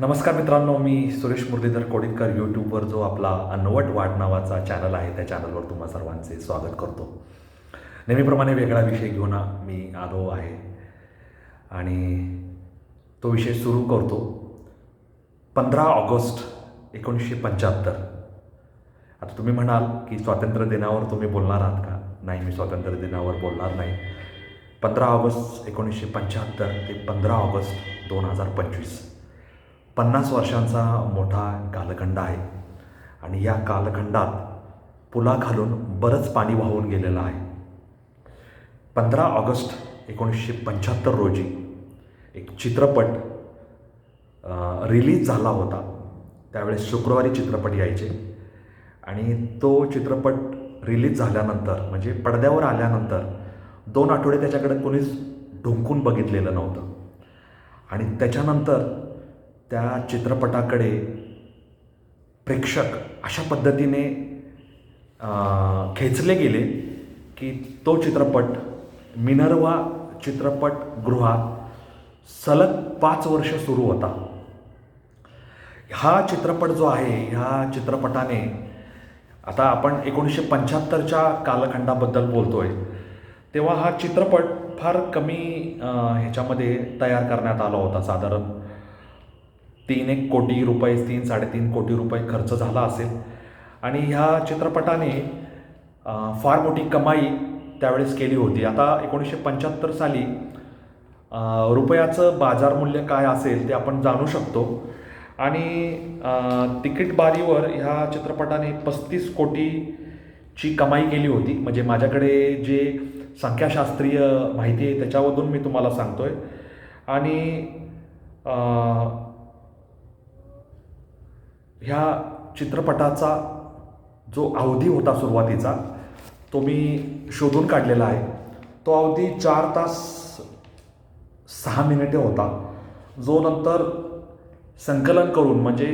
नमस्कार मित्रांनो मी सुरेश मुरलीधर कोडितकर यूट्यूबवर जो आपला अनवट वाट नावाचा चॅनल आहे त्या चॅनलवर तुम्हा सर्वांचे स्वागत करतो. नेहमीप्रमाणे वेगळा विषय घेऊन मी आलो आहे आणि तो विषय सुरू करतो. पंधरा ऑगस्ट एकोणीसशे पंच्याहत्तर. आता तुम्ही म्हणाल की स्वातंत्र्य दिनावर तुम्ही बोलणार आहात का? नाही मी स्वातंत्र्य दिनावर बोलणार नाही. पंधरा ऑगस्ट एकोणीसशे पंच्याहत्तर ते पंधरा ऑगस्ट दोन हजार पंचवीस. पन्नास वर्षांचा मोठा कालखंड आहे. आणि या कालखंडात पुलाखालून बरंच पाणी वाहून गेलेलं आहे. पंधरा ऑगस्ट एकोणीसशे पंच्याहत्तर रोजी एक चित्रपट रिलीज झाला होता. त्यावेळेस शुक्रवारी चित्रपट यायचे. आणि तो चित्रपट रिलीज झाल्यानंतर म्हणजे पडद्यावर आल्यानंतर दोन आठवडे त्याच्याकडे कोणीच ढुंकून बघितलेलं नव्हतं. आणि त्याच्यानंतर त्या चित्रपटाकडे प्रेक्षक अशा पद्धतीने खेचले गेले की तो चित्रपट मिनर्वा चित्रपटगृहात सलग पाच वर्ष सुरू होता. हा चित्रपट जो आहे ह्या चित्रपटाने आता आपण एकोणीसशे पंच्याहत्तरच्या कालखंडाबद्दल बोलतोय. तेव्हा हा चित्रपट फार कमी ह्याच्यामध्ये तयार करण्यात आला होता साधारण तीन एक कोटी रुपये तीन साडेतीन कोटी रुपये खर्च झाला असेल. आणि ह्या चित्रपटाने फार मोठी कमाई त्यावेळेस केली होती. आता एकोणीसशे पंच्याहत्तर साली रुपयाचं बाजारमूल्य काय असेल ते आपण जाणू शकतो. आणि तिकीट बारीवर ह्या चित्रपटाने पस्तीस कोटीची कमाई केली होती. म्हणजे माझ्याकडे जे संख्याशास्त्रीय माहिती आहे त्याच्यामधून मी तुम्हाला सांगतो आहे आणि ह्या चित्रपटाचा जो अवधी होता सुरुवातीचा तो मी शोधून काढलेला आहे. तो अवधी चार तास सहा मिनिटे होता. जो नंतर संकलन करून म्हणजे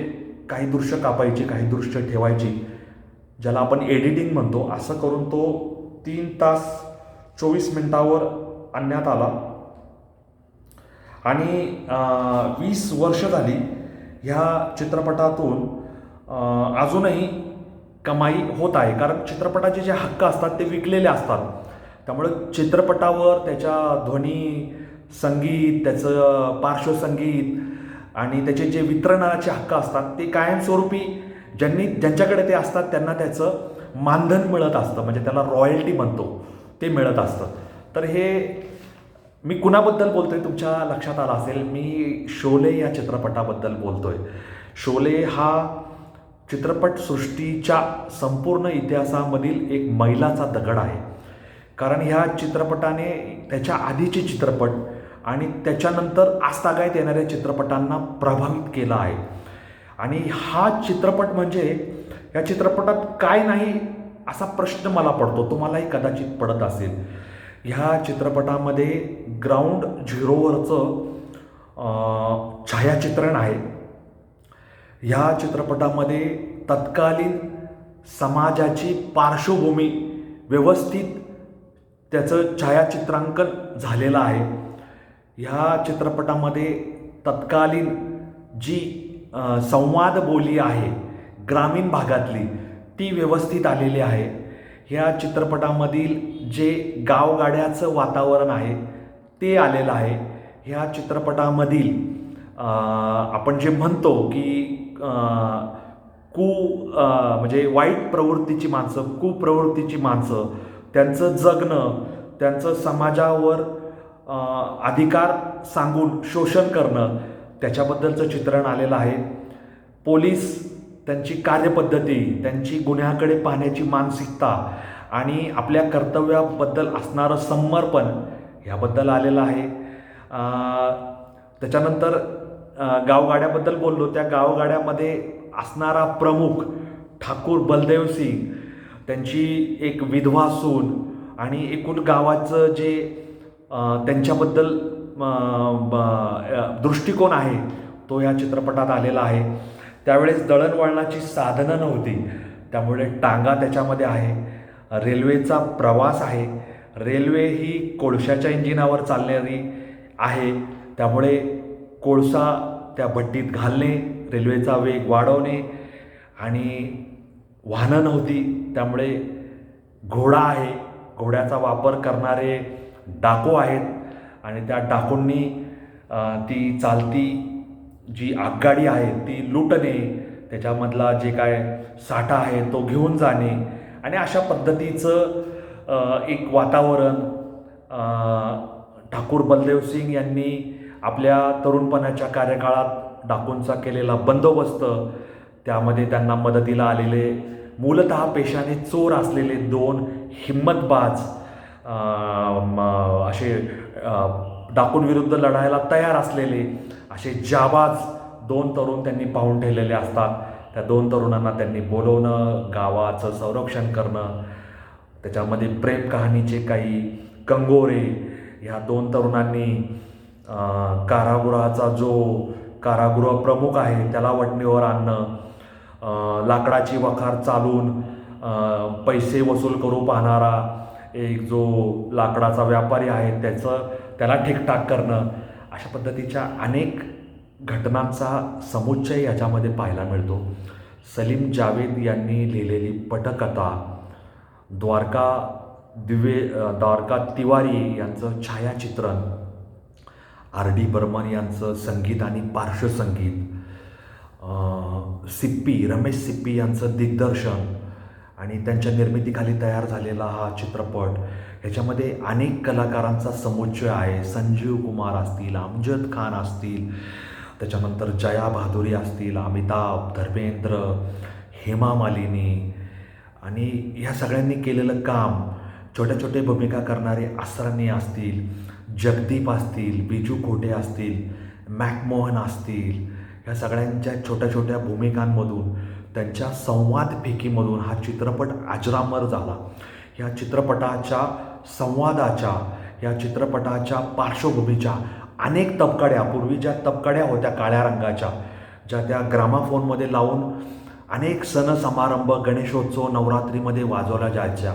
काही दृश्य कापायची काही दृश्य ठेवायची ज्याला आपण एडिटिंग म्हणतो असं करून तो तीन तास चोवीस मिनिटावर आणण्यात आला. आणि वीस वर्ष झाली ह्या चित्रपटातून अजूनही कमाई होत आहे. कारण चित्रपटाचे जे हक्क असतात ते विकलेले असतात. त्यामुळे चित्रपटावर त्याच्या ध्वनी संगीत त्याचं पार्श्वसंगीत आणि त्याचे जे वितरणाचे हक्क असतात ते कायमस्वरूपी ज्यांनी ज्यांच्याकडे ते असतात त्यांना त्याचं मानधन मिळत असतं. म्हणजे त्याला रॉयल्टी म्हणतो. ते मिळत असतं. तर हे मी कुणाबद्दल बोलतोय तुमच्या लक्षात आलं असेल? मी शोले या चित्रपटाबद्दल बोलतोय. शोले हा चित्रपटसृष्टीच्या संपूर्ण इतिहासामधील एक मैलाचा दगड आहे. कारण ह्या चित्रपटाने त्याच्या आधीचे चित्रपट आणि त्याच्यानंतर आजतागायत येणाऱ्या चित्रपटांना प्रभावित केला आहे. आणि हा चित्रपट म्हणजे या चित्रपटात काय नाही असा प्रश्न मला पडतो. तुम्हालाही कदाचित पडत असेल. ह्या चित्रपटामध्ये ग्राउंड झिरोवरचं छायाचित्रण आहे. ह्या चित्रपटामध्ये तत्कालीन समाजाची पार्श्वभूमी व्यवस्थित त्याचं छायाचित्रांकन झालेलं आहे. ह्या चित्रपटामध्ये तत्कालीन जी संवाद बोली आहे ग्रामीण भागातली ती व्यवस्थित आलेली आहे. ह्या चित्रपटामधील जे गावगाड्याचं वातावरण आहे ते आलेलं आहे. ह्या चित्रपटामधील आपण जे म्हणतो की कु म्हणजे वाईट प्रवृत्तीची माणसं कुप्रवृत्तीची माणसं त्यांचं जगणं त्यांचं समाजावर अधिकार सांगून शोषण करणं त्याच्याबद्दलचं चित्रण आलेलं आहे. पोलीस त्यांची कार्यपद्धती त्यांची गुन्ह्याकडे पाहण्याची मानसिकता आणि आपल्या कर्तव्याबद्दल असणारं समर्पण ह्याबद्दल आलेलं आहे. त्याच्यानंतर गावगाड्याबद्दल बोललो. त्या गावगाड्यामध्ये असणारा प्रमुख ठाकूर बलदेव सिंग त्यांची एक विधवा सून आणि एकूण गावाचं जे त्यांच्याबद्दल ब- दृष्टिकोन आहे तो या चित्रपटात आलेला आहे. त्यावेळेस दळणवळणाची साधनं नव्हती. त्यामुळे टांगा त्याच्यामध्ये आहे. रेल्वेचा प्रवास आहे. रेल्वे ही कोळशाच्या इंजिनावर चालणारी आहे. त्यामुळे कोळसा त्या भट्टीत घालणे रेल्वेचा वेग वाढवणे आणि वाहनं नव्हती. त्यामुळे घोडा आहे. घोड्याचा वापर करणारे डाकू आहेत आणि त्या डाकूंनी ती चालती जी आगगाडी आहे ती लुटणे त्याच्यामधला जे काय साठा आहे तो घेऊन जाणे आणि अशा पद्धतीचं एक वातावरण ठाकूर बलदेव सिंग यांनी आपल्या तरुणपणाच्या कार्यकाळात डाकूंचा केलेला बंदोबस्त त्यामध्ये त्यांना मदतीला आलेले मूलतः पेशाने चोर असलेले दोन हिम्मतबाज असे डाकूंविरुद्ध लढायला तयार असलेले असे जाबाज दोन तरुण त्यांनी पाहून ठेवलेले असतात. त्या दोन तरुणांना त्यांनी बोलवणं गावाचं संरक्षण करणं त्याच्यामध्ये प्रेम कहाणीचे काही कंगोरे ह्या दोन तरुणांनी कारागृहाचा जो कारागृह प्रमुख आहे त्याला वटणीवर आणणं लाकडाची वखार चालून पैसे वसूल करू पाहणारा एक जो लाकडाचा व्यापारी आहे त्याचं त्याला ठीकठाक करणं अशा पद्धतीच्या अनेक घटनांचा समुच्चय याच्यामध्ये पाहायला मिळतो. सलीम जावेद यांनी लिहिलेली पटकथा द्वारका दिवे द्वारका तिवारी यांचं छायाचित्रण आर डी बर्मन यांचं संगीत आणि पार्श्वसंगीत सिप्पी रमेश सिप्पी यांचं दिग्दर्शन आणि त्यांच्या निर्मितीखाली तयार झालेला हा चित्रपट ह्याच्यामध्ये अनेक कलाकारांचा समुच्चय आहे. संजीव कुमार असतील अमजद खान असतील त्याच्यानंतर जया भादुरी असतील अमिताभ धर्मेंद्र हेमा मालिनी आणि ह्या सगळ्यांनी केलेलं काम छोट्या छोट्या भूमिका करणारे असरानी असतील जगदीप असतील बिजू खोटे असतील मॅकमोहन असतील ह्या सगळ्यांच्या छोट्या छोट्या भूमिकांमधून त्यांच्या संवाद फेकीमधून हा चित्रपट अजरामर झाला. ह्या चित्रपटाच्या संवादाच्या या चित्रपटाच्या पार्श्वभूमीच्या अनेक तबकड्या पूर्वी ज्या तबकड्या होत्या काळ्या रंगाच्या ज्या त्या ग्रामाफोनमध्ये लावून अनेक सण समारंभ गणेशोत्सव नवरात्रीमध्ये वाजवल्या जायच्या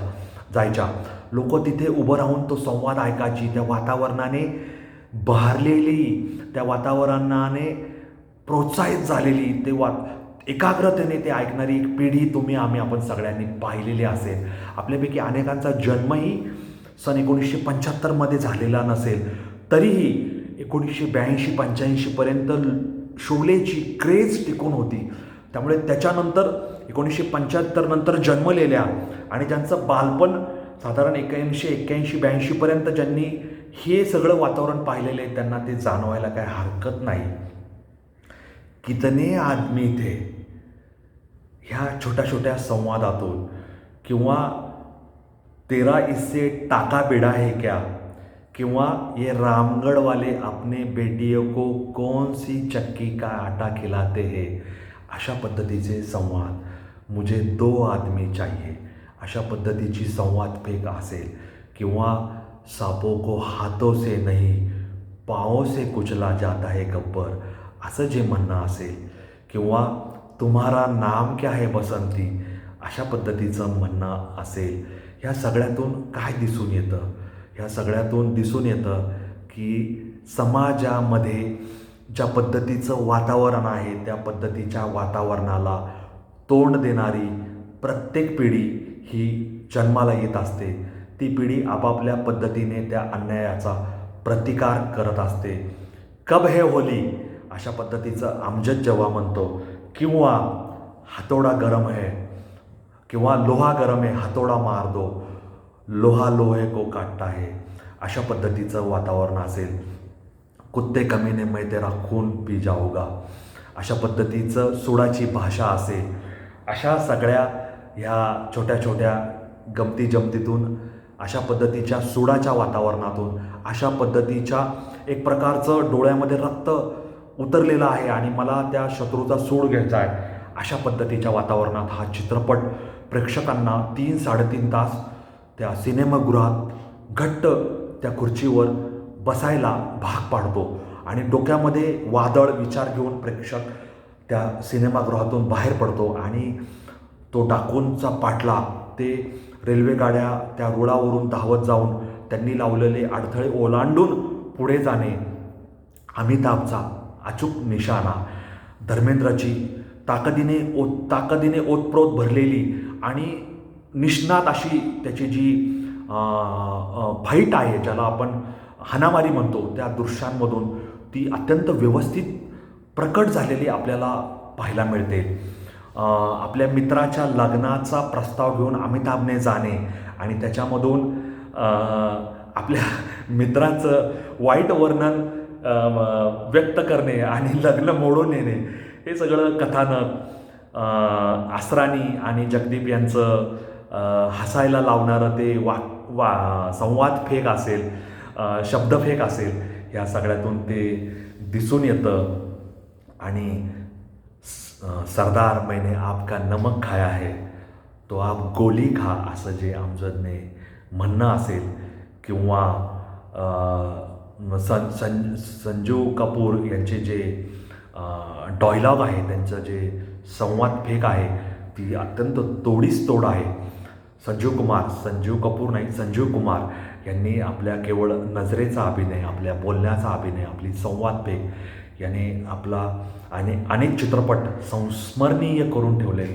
जायच्या. लोक तिथे उभं राहून तो संवाद ऐकायची त्या वातावरणाने बहारलेली त्या वातावरणाने प्रोत्साहित झालेली ते वा एकाग्रतेने ते ऐकणारी एक पिढी तुम्ही आम्ही आपण सगळ्यांनी पाहिलेली असेल. आपल्यापैकी अनेकांचा जन्मही सन एकोणीसशे पंच्याहत्तरमध्ये झालेला नसेल. तरीही एकोणीसशे ब्याऐंशी पंच्याऐंशीपर्यंत शोलेची क्रेज टिकून होती. त्यामुळे त्याच्यानंतर एकोणीसशे पंच्याहत्तर नंतर जन्मलेल्या आणि ज्यांचं बालपण साधारण एक्याऐंशी एक्क्याऐंशी ब्याऐंशीपर्यंत ज्यांनी हे सगळं वातावरण पाहिलेलं आहे त्यांना ते जाणवायला काय हरकत नाही. कितने आदमी थे? ह्या छोट्या छोट्या संवादातून किंवा तेरा इससे टाका बेड़ा है क्या? किंवा ये रामगढ़ वाले अपने बेटियों को कौन सी चक्की का आटा खिलाते हैं? अशा पद्धतीचे संवाद मुझे दो आदमी चाहिए। अशा पद्धतीची संवाद फेक असेल किंवा सापों को हाथों से नहीं पाओ से कुचला जाता है गब्बर असं जे म्हणणं असेल किंवा तुम्हारा नाम क्या है बसंती? अशा पद्धतीचं म्हणणं असेल. ह्या सगळ्यातून काय दिसून येतं? ह्या सगळ्यातून दिसून येतं की समाजामध्ये ज्या पद्धतीचं वातावरण आहे त्या पद्धतीच्या वातावरणाला तोंड देणारी प्रत्येक पिढी ही जन्माला येत असते. ती पिढी आपापल्या पद्धतीने त्या अन्यायाचा प्रतिकार करत असते. कब हे होली? अशा पद्धतीचं आमजद जेव्हा म्हणतो किंवा हातोडा गरम है किंवा लोहा गरम आहे हातोडा मार दो लोहा लोहे को काटता है अशा पद्धतीचं वातावरण असेल. कुत्ते कमीने मैं तेरा खून पी जाऊगा. अशा पद्धतीचं सुडाची भाषा असेल. अशा सगळ्या ह्या छोट्या छोट्या गमती जमतीतून अशा पद्धतीच्या सुडाच्या वातावरणातून अशा पद्धतीच्या एक प्रकारचं डोळ्यामध्ये रक्त उतरलेला आहे आणि मला त्या शत्रूचा सूड घ्यायचा आहे. अशा पद्धतीच्या वातावरणात हा चित्रपट प्रेक्षकांना तीन साडेतीन तास त्या सिनेमागृहात घट्ट त्या खुर्चीवर बसायला भाग पाडतो आणि डोक्यामध्ये वादळ विचार घेऊन प्रेक्षक त्या सिनेमागृहातून बाहेर पडतो आणि तो डाकूंचा पाटला ते रेल्वेगाड्या त्या रुळावरून धावत जाऊन त्यांनी लावलेले अडथळे ओलांडून पुढे जाणे अमिताभचा अचूक निशाणा. धर्मेंद्राची ताकदीने ओ ताकदीने ओतप्रोत भरलेली आणि निष्णात अशी त्याची जी फाईट आहे ज्याला आपण हाणामारी म्हणतो त्या दृश्यांमधून ती अत्यंत व्यवस्थित प्रकट झालेली आपल्याला पाहायला मिळते. आपल्या मित्राच्या लग्नाचा प्रस्ताव घेऊन अमिताभने जाणे आणि त्याच्यामधून आपल्या मित्राचं वाईट वर्णन व्यक्त करणे आणि लग्न मोडून येणे. हे सगळं कथानक आसरानी आणि जगदीप यांचं हसायला लावणारं ते वा वा संवाद फेक असेल शब्दफेक असेल ह्या सगळ्यातून ते दिसून येतं. आणि स- सरदार मैने आपका नमक खाया है तो आप गोली खा असं जे आमजदने म्हणणं असेल किंवा सं सं संजू कपूर यांचे जे डॉयलॉग आहे त्यांचं जे संवाद फेक आहे ती अत्यंत तोडीस तोड आहे. संजीव कुमार संजीव कपूर नाही संजीव कुमार यांनी आपल्या केवळ नजरेचा अभिनय आपल्या बोलण्याचा अभिनय आपली संवाद फेक याने आपला आणि अनेक चित्रपट संस्मरणीय करून ठेवले.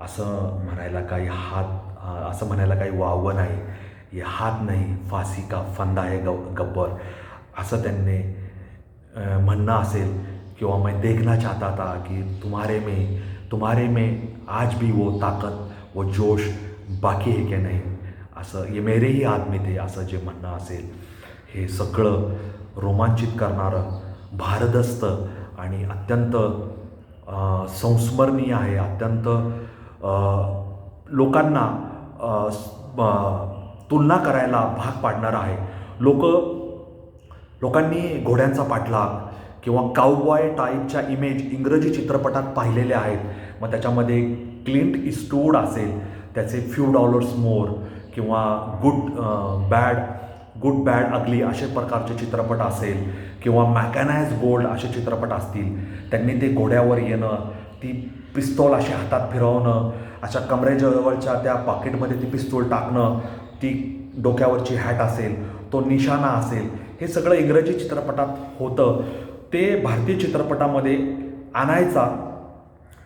असं म्हणायला काही हात असं म्हणायला काही वावं नाही. ये हात नाही फासी का फंदा आहे ग गब्बर. असं त्यांनी म्हणणं असेल किंवा मैं देखना चाहता था कि तुम्हारे में तुम्हारे में आज भी वो ताकत वो जोश बाकी है की नाही? असं ये मेरे ही आदमी ते असं जे म्हणणं असेल. हे सगळं रोमांचित करणारं भारदस्त आणि अत्यंत संस्मरणीय आहे. अत्यंत लोकांना तुलना करायला भाग पाडणारं आहे. लोक लोकांनी घोड्यांचा पाठलाग किंवा काउबॉय टाईपच्या इमेज इंग्रजी चित्रपटात पाहिलेल्या आहेत. मग त्याच्यामध्ये क्लिंट इस्टूड असेल त्याचे फ्यू डॉलर्स मोर किंवा good bad good bad ugly असे प्रकारचे चित्रपट असेल किंवा मॅकॅनाइज गोल्ड असे चित्रपट असतील त्यांनी ते घोड्यावर येणं ती पिस्तॉल अशी हातात फिरवणं अशा कमरेजवळच्या त्या पॉकेटमध्ये ती पिस्तूल टाकणं ती डोक्यावरची हॅट असेल तो निशाणा असेल हे सगळं इंग्रजी चित्रपटात होतं. ते भारतीय चित्रपटामध्ये आणायचा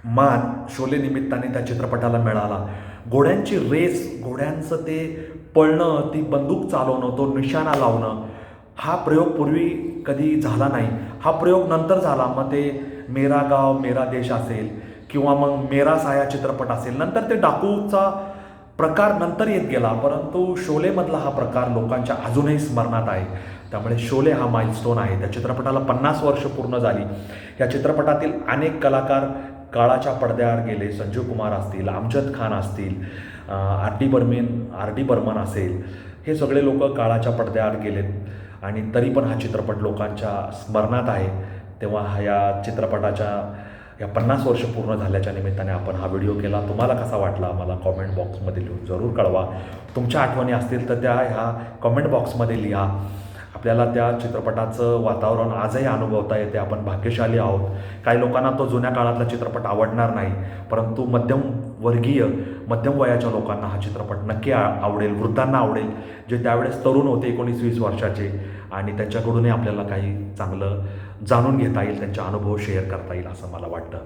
मान शोले निमित्ताने त्या चित्रपटाला मिळाला. घोड्यांची रेस घोड्यांचं ते पळणं ती बंदूक चालवणं तो निशाणा लावणं हा प्रयोग पूर्वी कधी झाला नाही. हा प्रयोग नंतर झाला. मग ते मेरा गाव मेरा देश असेल किंवा मग मेरा साया चित्रपट असेल. नंतर ते डाकूचा प्रकार नंतर येत गेला परंतु शोलेमधला हा प्रकार लोकांच्या अजूनही स्मरणात आहे. त्यामुळे शोले हा माइलस्टोन आहे. त्या चित्रपटाला पन्नास वर्ष पूर्ण झाली. या चित्रपटातील अनेक कलाकार काळाच्या पडद्यावर गेले. संजीव कुमार असतील अमजद खान असतील R D Burman R D Burman असेल. हे सगळे लोक काळाच्या पडद्यावर गेलेत. आणि तरी पण हा चित्रपट लोकांच्या स्मरणात आहे. तेव्हा हा या चित्रपटाच्या या पन्नास वर्ष पूर्ण झाल्याच्या निमित्ताने आपण हा व्हिडिओ केला. तुम्हाला कसा वाटला? मला कॉमेंट बॉक्समध्ये लिहून जरूर कळवा. तुमच्या आठवणी असतील तर त्या ह्या कॉमेंट बॉक्समध्ये लिहा. आपल्याला त्या चित्रपटाचं वातावरण आजही अनुभवता येते. आपण भाग्यशाली आहोत. काही लोकांना तो जुन्या काळातला चित्रपट आवडणार नाही. परंतु मध्यमवर्गीय मध्यम वयाच्या लोकांना हा चित्रपट नक्की आवडेल वृद्धांना आवडेल जे त्यावेळेस तरुण होते एकोणीस वीस वर्षाचे. आणि त्यांच्याकडूनही आपल्याला काही चांगलं जाणून घेता येईल त्यांचे अनुभव शेअर करता येईल असं मला वाटतं.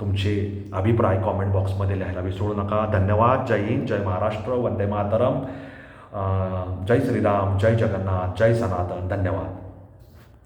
तुमचे अभिप्राय कॉमेंट बॉक्समध्ये लिहायला विसरू नका. धन्यवाद. जय हिंद. जय महाराष्ट्र. वंदे मातरम. जय श्रीराम जय जगन्नाथ जय सनातन धन्यवाद